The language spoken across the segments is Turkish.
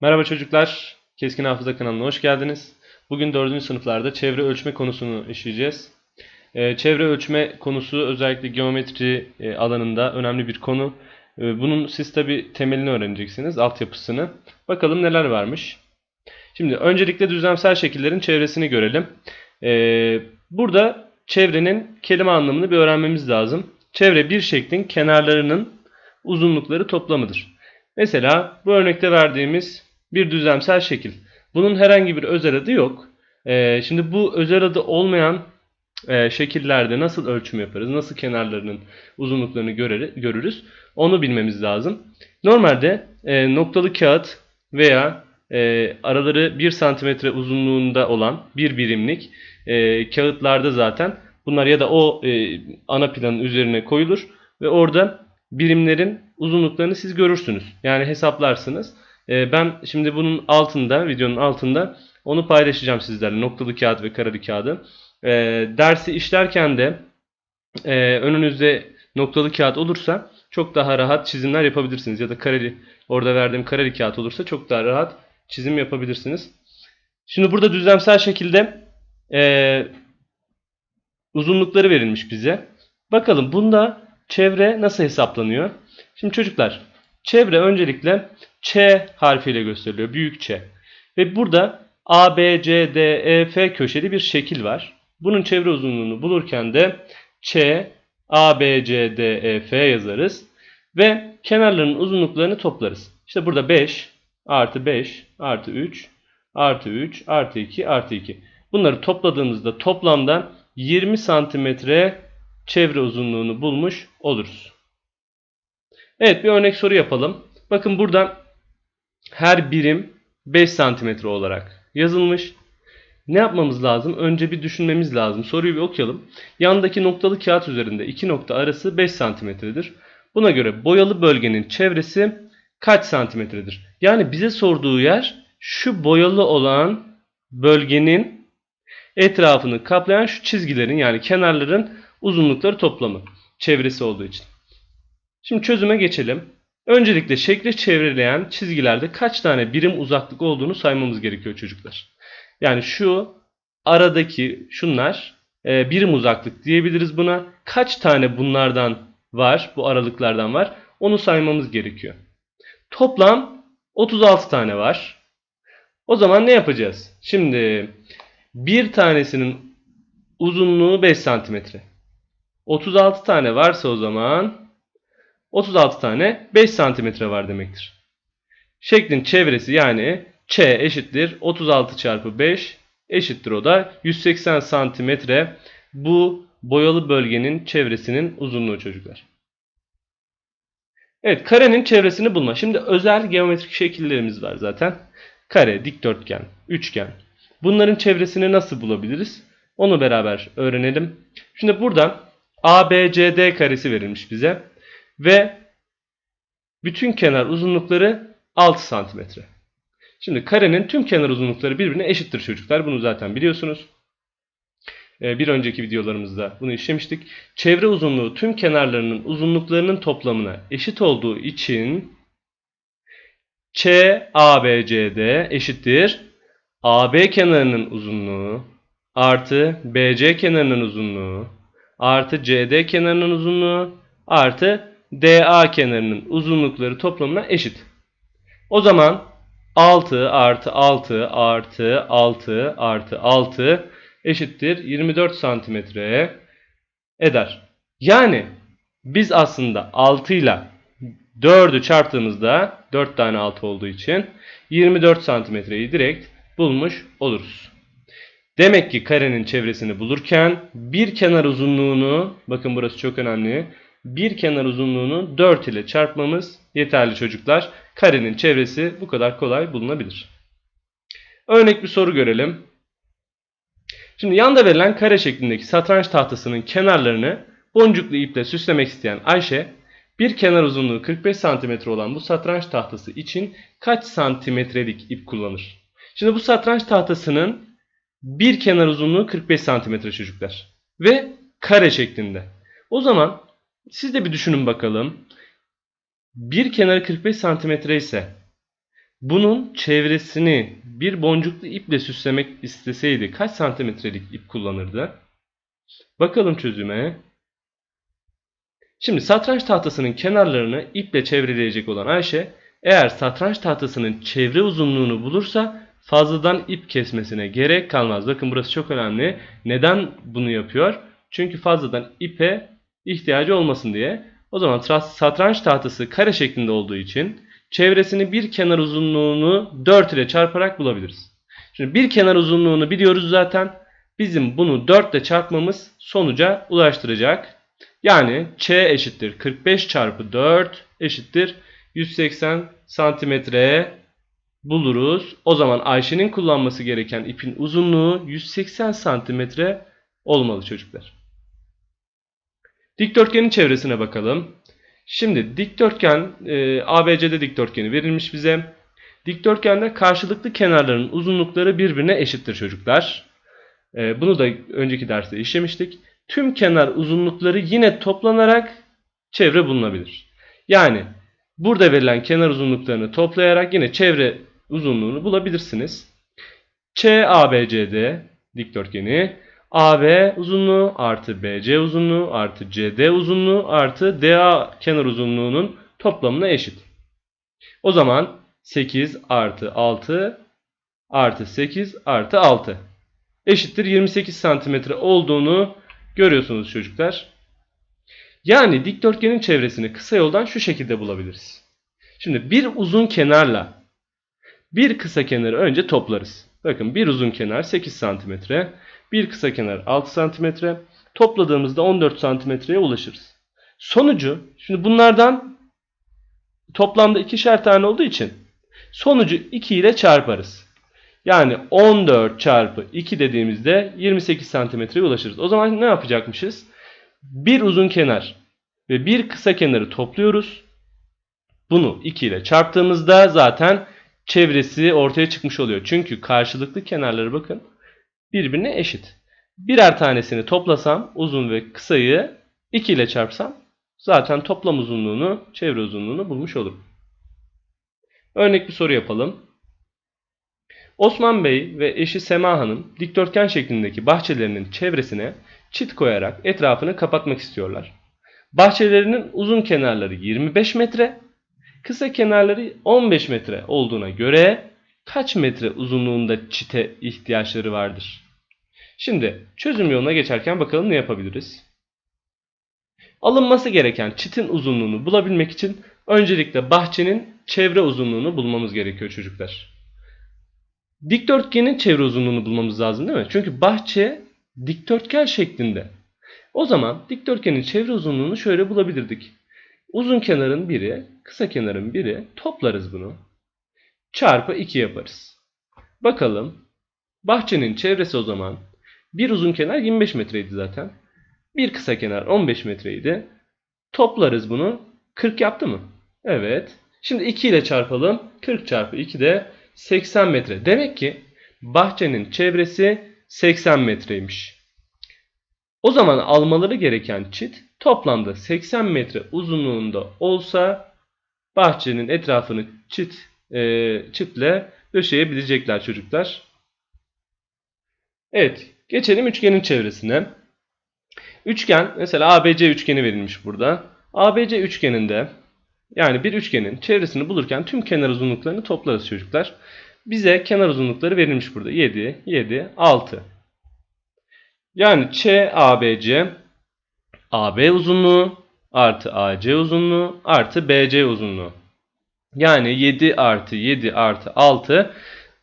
Merhaba çocuklar, Keskin Hafıza kanalına hoş geldiniz. Bugün 4. sınıflarda çevre ölçme konusunu işleyeceğiz. Ee, çevre ölçme konusu özellikle geometri e, alanında önemli bir konu. Ee, bunun siz tabi temelini öğreneceksiniz, altyapısını. Bakalım neler varmış. Şimdi öncelikle düzlemsel şekillerin çevresini görelim. Ee, burada çevrenin kelime anlamını bir öğrenmemiz lazım. Çevre bir şeklin kenarlarının uzunlukları toplamıdır. Mesela bu örnekte verdiğimiz bir düzlemsel şekil. Bunun herhangi bir özel adı yok. Ee, şimdi bu özel adı olmayan e, şekillerde nasıl ölçüm yaparız, nasıl kenarlarının uzunluklarını görer, görürüz onu bilmemiz lazım. Normalde e, noktalı kağıt veya e, araları 1 santimetre uzunluğunda olan bir birimlik kağıtlarda zaten bunlar ya da o ana planın üzerine koyulur ve orada birimlerin uzunluklarını siz görürsünüz. Yani hesaplarsınız. Ee, ben şimdi bunun altında, videonun altında onu paylaşacağım sizlerle. Noktalı kağıt ve kareli kağıdı. Ee, dersi işlerken de e, önünüzde noktalı kağıt olursa çok daha rahat çizimler yapabilirsiniz. Ya da kareli, orada verdiğim kareli kağıt olursa çok daha rahat çizim yapabilirsiniz. Şimdi burada düzlemsel şekilde e, uzunlukları verilmiş bize. Bakalım bunda çevre nasıl hesaplanıyor? Şimdi çocuklar çevre öncelikle Ç harfiyle gösteriliyor. Büyük Ç. Ve burada A, B, C, D, E, F köşeli bir şekil var. Bunun çevre uzunluğunu bulurken de Ç, A, B, C, D, E, F yazarız. Ve kenarlarının uzunluklarını toplarız. İşte burada 5 artı 5 artı 3 artı 3 artı 2 artı 2. Bunları topladığımızda toplamda 20 santimetre çevre uzunluğunu bulmuş oluruz. Evet bir örnek soru yapalım. Bakın burada her birim 5 santimetre olarak yazılmış. Ne yapmamız lazım? Önce bir düşünmemiz lazım. Soruyu bir okuyalım. Yandaki noktalı kağıt üzerinde iki nokta arası 5 santimetredir. Buna göre boyalı bölgenin çevresi kaç santimetredir? Yani bize sorduğu yer şu boyalı olan bölgenin etrafını kaplayan şu çizgilerin yani kenarların uzunlukları toplamı. Çevresi olduğu için. Şimdi çözüme geçelim. Öncelikle şekli çevreleyen çizgilerde kaç tane birim uzaklık olduğunu saymamız gerekiyor çocuklar. Yani şu aradaki şunlar e, birim uzaklık diyebiliriz buna. Kaç tane bunlardan var, bu aralıklardan var onu saymamız gerekiyor. Toplam 36 tane var. O zaman ne yapacağız? Şimdi bir tanesinin uzunluğu 5 santimetre. 36 tane varsa o zaman 36 tane 5 santimetre var demektir. Şeklin çevresi yani Ç eşittir 36 çarpı 5 eşittir o da 180 santimetre bu boyalı bölgenin çevresinin uzunluğu çocuklar. Evet karenin çevresini bulma. Şimdi özel geometrik şekillerimiz var zaten. Kare, dikdörtgen, üçgen. Bunların çevresini nasıl bulabiliriz? Onu beraber öğrenelim. Şimdi burada ABCD karesi verilmiş bize. Ve bütün kenar uzunlukları 6 santimetre. Şimdi karenin tüm kenar uzunlukları birbirine eşittir çocuklar. Bunu zaten biliyorsunuz. Ee, bir önceki videolarımızda bunu işlemiştik. Çevre uzunluğu tüm kenarlarının uzunluklarının toplamına eşit olduğu için ÇABCD eşittir AB kenarının uzunluğu artı BC kenarının uzunluğu artı CD kenarının uzunluğu artı DA kenarının uzunlukları toplamına eşit. O zaman 6 artı 6 artı 6 artı 6 eşittir 24 santimetre eder. Yani biz aslında 6 ile 4'ü çarptığımızda 4 tane 6 olduğu için 24 santimetreyi direkt bulmuş oluruz. Demek ki karenin çevresini bulurken bir kenar uzunluğunu bakın burası çok önemli bir kenar uzunluğunu 4 ile çarpmamız yeterli çocuklar. Karenin çevresi bu kadar kolay bulunabilir. Örnek bir soru görelim. Şimdi yanda verilen kare şeklindeki satranç tahtasının kenarlarını boncuklu iple süslemek isteyen Ayşe, bir kenar uzunluğu 45 cm olan bu satranç tahtası için kaç santimetrelik ip kullanır? Şimdi bu satranç tahtasının bir kenar uzunluğu 45 cm çocuklar. Ve kare şeklinde. O zaman siz de bir düşünün bakalım. Bir kenarı 45 santimetre ise bunun çevresini bir boncuklu iple süslemek isteseydi kaç santimetrelik ip kullanırdı? Bakalım çözüme. Şimdi satranç tahtasının kenarlarını iple çevreleyecek olan Ayşe eğer satranç tahtasının çevre uzunluğunu bulursa fazladan ip kesmesine gerek kalmaz. Bakın burası çok önemli. Neden bunu yapıyor? Çünkü fazladan ipe ihtiyacı olmasın diye. O zaman satranç tahtası kare şeklinde olduğu için çevresini bir kenar uzunluğunu 4 ile çarparak bulabiliriz. Şimdi bir kenar uzunluğunu biliyoruz zaten. Bizim bunu 4 ile çarpmamız sonuca ulaştıracak. Yani Ç eşittir 45 çarpı 4 eşittir 180 santimetre buluruz. O zaman Ayşe'nin kullanması gereken ipin uzunluğu 180 santimetre olmalı çocuklar. Dikdörtgenin çevresine bakalım. Şimdi dikdörtgen e, ABC'de dikdörtgeni verilmiş bize. Dikdörtgende karşılıklı kenarların uzunlukları birbirine eşittir çocuklar. E, bunu da önceki derste işlemiştik. Tüm kenar uzunlukları yine toplanarak çevre bulunabilir. Yani burada verilen kenar uzunluklarını toplayarak yine çevre uzunluğunu bulabilirsiniz. ÇABCD dikdörtgeni AB uzunluğu artı BC uzunluğu artı CD uzunluğu artı DA kenar uzunluğunun toplamına eşit. O zaman 8 artı 6 artı 8 artı 6 eşittir 28 santimetre olduğunu görüyorsunuz çocuklar. Yani dikdörtgenin çevresini kısa yoldan şu şekilde bulabiliriz. Şimdi bir uzun kenarla bir kısa kenarı önce toplarız. Bakın bir uzun kenar 8 santimetre. Bir kısa kenar 6 santimetre. Topladığımızda 14 santimetreye ulaşırız. Sonucu şimdi bunlardan toplamda ikişer tane olduğu için sonucu 2 ile çarparız. Yani 14 çarpı 2 dediğimizde 28 santimetreye ulaşırız. O zaman ne yapacakmışız? Bir uzun kenar ve bir kısa kenarı topluyoruz. Bunu 2 ile çarptığımızda zaten çevresi ortaya çıkmış oluyor. Çünkü karşılıklı kenarları bakın birbirine eşit. Birer tanesini toplasam uzun ve kısayı 2 ile çarpsam zaten toplam uzunluğunu, çevre uzunluğunu bulmuş olurum. Örnek bir soru yapalım. Osman Bey ve eşi Sema Hanım dikdörtgen şeklindeki bahçelerinin çevresine çit koyarak etrafını kapatmak istiyorlar. Bahçelerinin uzun kenarları 25 metre, kısa kenarları 15 metre olduğuna göre kaç metre uzunluğunda çite ihtiyaçları vardır? Şimdi çözüm yoluna geçerken bakalım ne yapabiliriz? Alınması gereken çitin uzunluğunu bulabilmek için öncelikle bahçenin çevre uzunluğunu bulmamız gerekiyor çocuklar. Dikdörtgenin çevre uzunluğunu bulmamız lazım değil mi? Çünkü bahçe dikdörtgen şeklinde. O zaman dikdörtgenin çevre uzunluğunu şöyle bulabilirdik. Uzun kenarın biri, kısa kenarın biri toplarız bunu. Çarpı 2 yaparız. Bakalım. Bahçenin çevresi o zaman bir uzun kenar 25 metreydi zaten. Bir kısa kenar 15 metreydi. Toplarız bunu. 40 yaptı mı? Evet. Şimdi 2 ile çarpalım. 40 çarpı 2 de 80 metre. Demek ki bahçenin çevresi 80 metreymiş. O zaman almaları gereken çit toplamda 80 metre uzunluğunda olsa bahçenin etrafını çit e, çitle döşeyebilecekler çocuklar. Evet geçelim üçgenin çevresine. Üçgen mesela ABC üçgeni verilmiş burada. ABC üçgeninde yani bir üçgenin çevresini bulurken tüm kenar uzunluklarını toplarız çocuklar. Bize kenar uzunlukları verilmiş burada. 7, 7, 6. Yani ÇABC AB uzunluğu artı AC uzunluğu artı BC uzunluğu. Yani 7 artı 7 artı 6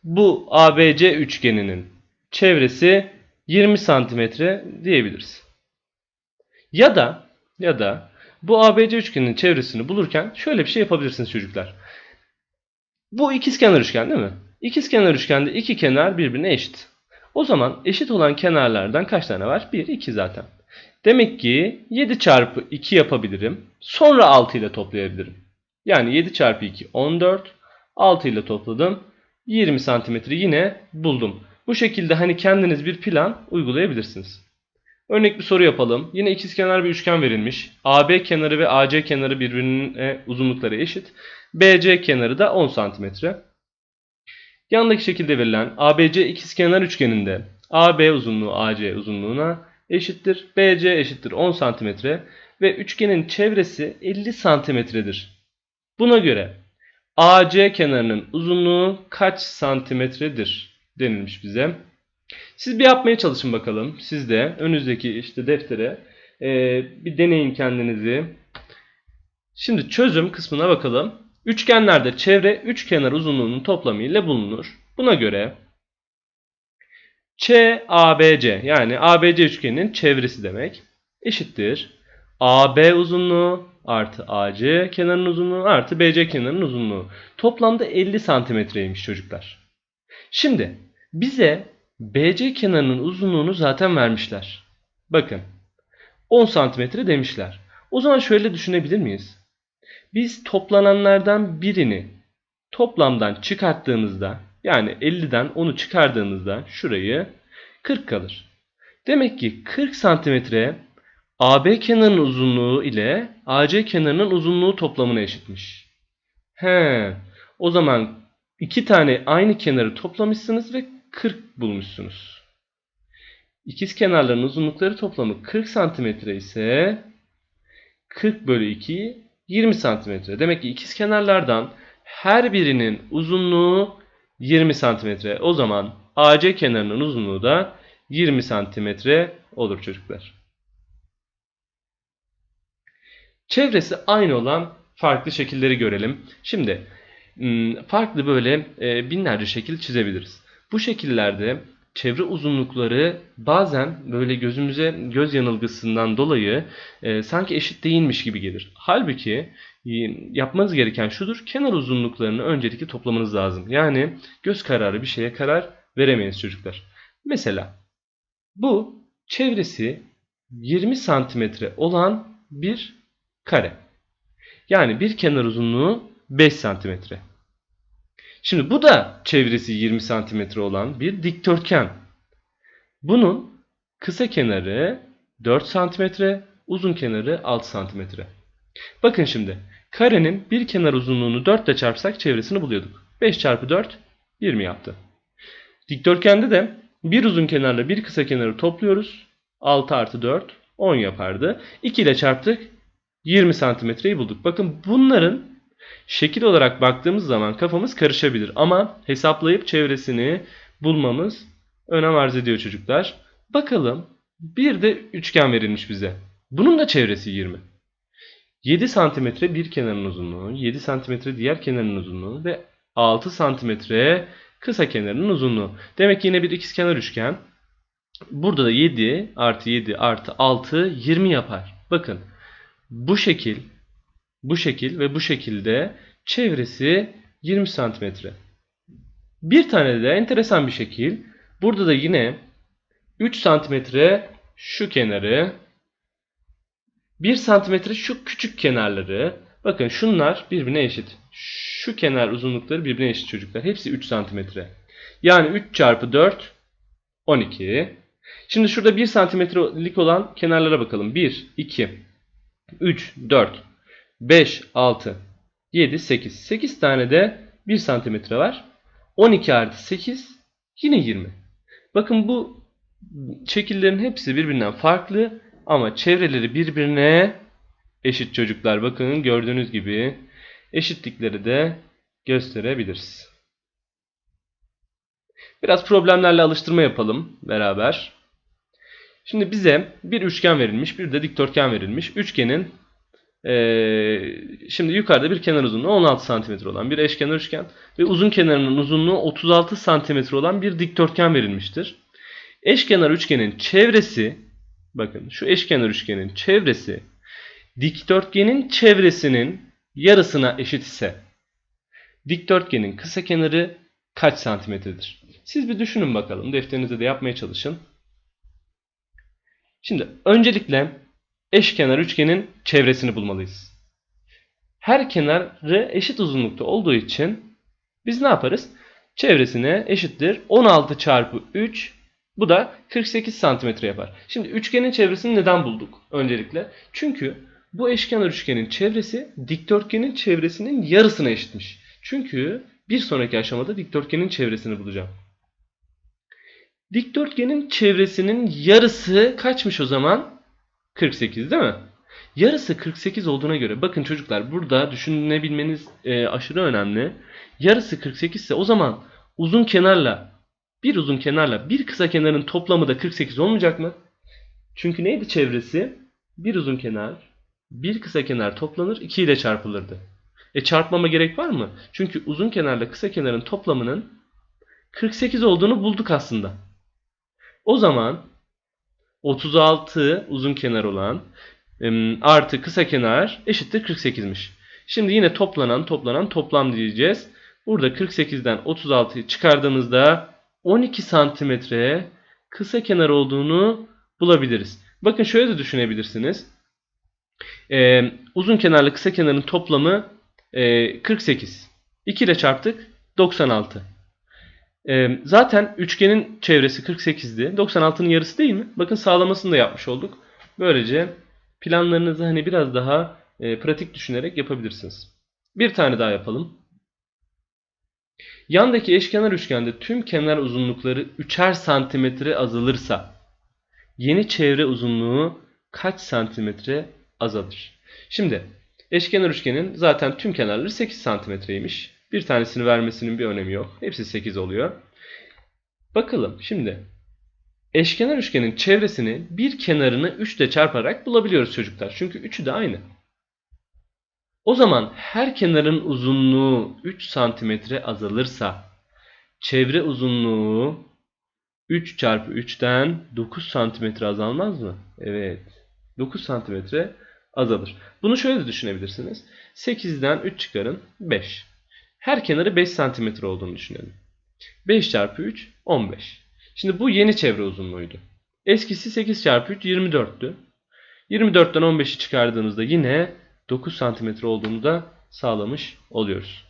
bu ABC üçgeninin çevresi 20 santimetre diyebiliriz. Ya da ya da bu ABC üçgeninin çevresini bulurken şöyle bir şey yapabilirsiniz çocuklar. Bu ikizkenar üçgen değil mi? İkizkenar üçgende iki kenar birbirine eşit. O zaman eşit olan kenarlardan kaç tane var? 1, 2 zaten. Demek ki 7 çarpı 2 yapabilirim. Sonra 6 ile toplayabilirim. Yani 7 çarpı 2 14. 6 ile topladım. 20 santimetre yine buldum. Bu şekilde hani kendiniz bir plan uygulayabilirsiniz. Örnek bir soru yapalım. Yine ikizkenar bir üçgen verilmiş. AB kenarı ve AC kenarı birbirinin uzunlukları eşit. BC kenarı da 10 santimetre. Yandaki şekilde verilen ABC ikizkenar üçgeninde AB uzunluğu AC uzunluğuna eşittir. BC eşittir 10 cm ve üçgenin çevresi 50 santimetredir. Buna göre AC kenarının uzunluğu kaç santimetredir denilmiş bize. Siz bir yapmaya çalışın bakalım. Siz de önünüzdeki işte deftere e, bir deneyin kendinizi. Şimdi çözüm kısmına bakalım. Üçgenlerde çevre üç kenar uzunluğunun toplamı ile bulunur. Buna göre ÇABC yani ABC üçgeninin çevresi demek eşittir. AB uzunluğu artı AC kenarının uzunluğu artı BC kenarının uzunluğu. Toplamda 50 santimetreymiş çocuklar. Şimdi bize BC kenarının uzunluğunu zaten vermişler. Bakın 10 santimetre demişler. O zaman şöyle düşünebilir miyiz? Biz toplananlardan birini toplamdan çıkarttığımızda yani 50'den 10'u çıkardığımızda şurayı 40 kalır. Demek ki 40 santimetre AB kenarının uzunluğu ile AC kenarının uzunluğu toplamına eşitmiş. He, o zaman iki tane aynı kenarı toplamışsınız ve 40 bulmuşsunuz. İkiz kenarların uzunlukları toplamı 40 santimetre ise 40 bölü 2 20 santimetre. Demek ki ikiz kenarlardan her birinin uzunluğu 20 santimetre. O zaman AC kenarının uzunluğu da 20 santimetre olur çocuklar. Çevresi aynı olan farklı şekilleri görelim. Şimdi farklı böyle e, binlerce şekil çizebiliriz. Bu şekillerde çevre uzunlukları bazen böyle gözümüze göz yanılgısından dolayı e, sanki eşit değilmiş gibi gelir. Halbuki e, yapmanız gereken şudur. Kenar uzunluklarını öncelikle toplamanız lazım. Yani göz kararı bir şeye karar veremeyiz çocuklar. Mesela bu çevresi 20 santimetre olan bir kare. Yani bir kenar uzunluğu 5 santimetre. Şimdi bu da çevresi 20 santimetre olan bir dikdörtgen. Bunun kısa kenarı 4 santimetre, uzun kenarı 6 santimetre. Bakın şimdi karenin bir kenar uzunluğunu 4 ile çarpsak çevresini buluyorduk. 5 çarpı 4 20 yaptı. Dikdörtgende de bir uzun kenarla bir kısa kenarı topluyoruz. 6 artı 4 10 yapardı. 2 ile çarptık 20 santimetreyi bulduk. Bakın bunların Şekil olarak baktığımız zaman kafamız karışabilir ama hesaplayıp çevresini bulmamız önem arz ediyor çocuklar. Bakalım bir de üçgen verilmiş bize. Bunun da çevresi 20. 7 santimetre bir kenarın uzunluğu, 7 santimetre diğer kenarın uzunluğu ve 6 santimetre kısa kenarının uzunluğu. Demek ki yine bir ikizkenar üçgen. Burada da 7 artı 7 artı 6 20 yapar. Bakın bu şekil bu şekil ve bu şekilde çevresi 20 santimetre. Bir tane de enteresan bir şekil. Burada da yine 3 santimetre şu kenarı 1 santimetre şu küçük kenarları bakın şunlar birbirine eşit. Şu kenar uzunlukları birbirine eşit çocuklar. Hepsi 3 santimetre. Yani 3 çarpı 4 12. Şimdi şurada 1 santimetrelik olan kenarlara bakalım. 1, 2, 3, 4, 5, 6, 7, 8. 8 tane de 1 santimetre var. 12 artı 8 yine 20. Bakın bu şekillerin hepsi birbirinden farklı ama çevreleri birbirine eşit çocuklar. Bakın gördüğünüz gibi eşitlikleri de gösterebiliriz. Biraz problemlerle alıştırma yapalım beraber. Şimdi bize bir üçgen verilmiş, bir de dikdörtgen verilmiş. Üçgenin ee, şimdi yukarıda bir kenar uzunluğu 16 cm olan bir eşkenar üçgen ve uzun kenarının uzunluğu 36 cm olan bir dikdörtgen verilmiştir. Eşkenar üçgenin çevresi bakın şu eşkenar üçgenin çevresi dikdörtgenin çevresinin yarısına eşit ise dikdörtgenin kısa kenarı kaç santimetredir? Siz bir düşünün bakalım. Defterinize de yapmaya çalışın. Şimdi öncelikle eşkenar üçgenin çevresini bulmalıyız. Her kenarı eşit uzunlukta olduğu için biz ne yaparız? Çevresine eşittir 16 çarpı 3 bu da 48 santimetre yapar. Şimdi üçgenin çevresini neden bulduk öncelikle? Çünkü bu eşkenar üçgenin çevresi dikdörtgenin çevresinin yarısına eşitmiş. Çünkü Bir sonraki aşamada dikdörtgenin çevresini bulacağım. Dikdörtgenin çevresinin yarısı kaçmış o zaman? 48 değil mi? Yarısı 48 olduğuna göre bakın çocuklar burada düşünebilmeniz e, aşırı önemli. Yarısı 48 ise o zaman uzun kenarla bir uzun kenarla bir kısa kenarın toplamı da 48 olmayacak mı? Çünkü neydi çevresi? Bir uzun kenar, bir kısa kenar toplanır 2 ile çarpılırdı. E çarpmama gerek var mı? Çünkü uzun kenarla kısa kenarın toplamının 48 olduğunu bulduk aslında. O zaman 36 uzun kenar olan artı kısa kenar eşittir 48'miş. Şimdi yine toplanan toplanan toplam diyeceğiz. Burada 48'den 36'yı çıkardığımızda 12 santimetre kısa kenar olduğunu bulabiliriz. Bakın şöyle de düşünebilirsiniz. Ee, uzun kenarla kısa kenarın toplamı e, 48. 2 ile çarptık 96. Ee, zaten üçgenin çevresi 48'di. 96'nın yarısı değil mi? Bakın sağlamasını da yapmış olduk. Böylece planlarınızı hani biraz daha e, pratik düşünerek yapabilirsiniz. Bir tane daha yapalım. Yandaki eşkenar üçgende tüm kenar uzunlukları 3'er santimetre azalırsa yeni çevre uzunluğu kaç santimetre azalır? Şimdi eşkenar üçgenin zaten tüm kenarları 8 santimetreymiş. Bir tanesini vermesinin bir önemi yok. Hepsi 8 oluyor. Bakalım şimdi eşkenar üçgenin çevresini bir kenarını 3 ile çarparak bulabiliyoruz çocuklar. Çünkü üçü de aynı. O zaman her kenarın uzunluğu 3 santimetre azalırsa çevre uzunluğu 3 çarpı 3'ten 9 santimetre azalmaz mı? Evet. 9 santimetre azalır. Bunu şöyle de düşünebilirsiniz. 8'den 3 çıkarın 5. Her kenarı 5 santimetre olduğunu düşünelim. 5 çarpı 3 15. Şimdi bu yeni çevre uzunluğuydu. Eskisi 8 çarpı 3 24'tü. 24'ten 15'i çıkardığımızda yine 9 santimetre olduğunu da sağlamış oluyoruz.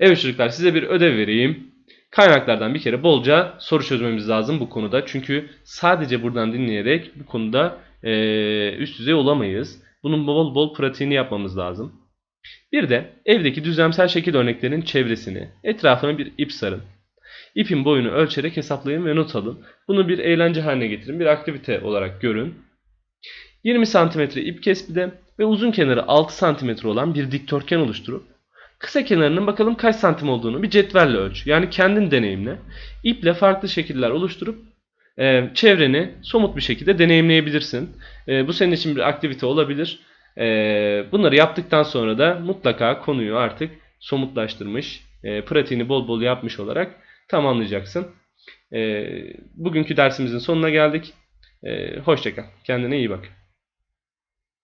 Evet çocuklar size bir ödev vereyim. Kaynaklardan bir kere bolca soru çözmemiz lazım bu konuda. Çünkü sadece buradan dinleyerek bu konuda eee, üst düzey olamayız. Bunun bol bol pratiğini yapmamız lazım. Bir de evdeki düzlemsel şekil örneklerinin çevresini, etrafına bir ip sarın. İpin boyunu ölçerek hesaplayın ve not alın. Bunu bir eğlence haline getirin, bir aktivite olarak görün. 20 cm ip kes bir de ve uzun kenarı 6 cm olan bir dikdörtgen oluşturup kısa kenarının bakalım kaç santim olduğunu bir cetvelle ölç. Yani kendin deneyimle. İple farklı şekiller oluşturup e, çevreni somut bir şekilde deneyimleyebilirsin. E, bu senin için bir aktivite olabilir. E, bunları yaptıktan sonra da mutlaka konuyu artık somutlaştırmış, e, pratiğini bol bol yapmış olarak tamamlayacaksın. E, bugünkü dersimizin sonuna geldik. E, hoşça kal. Kendine iyi bak.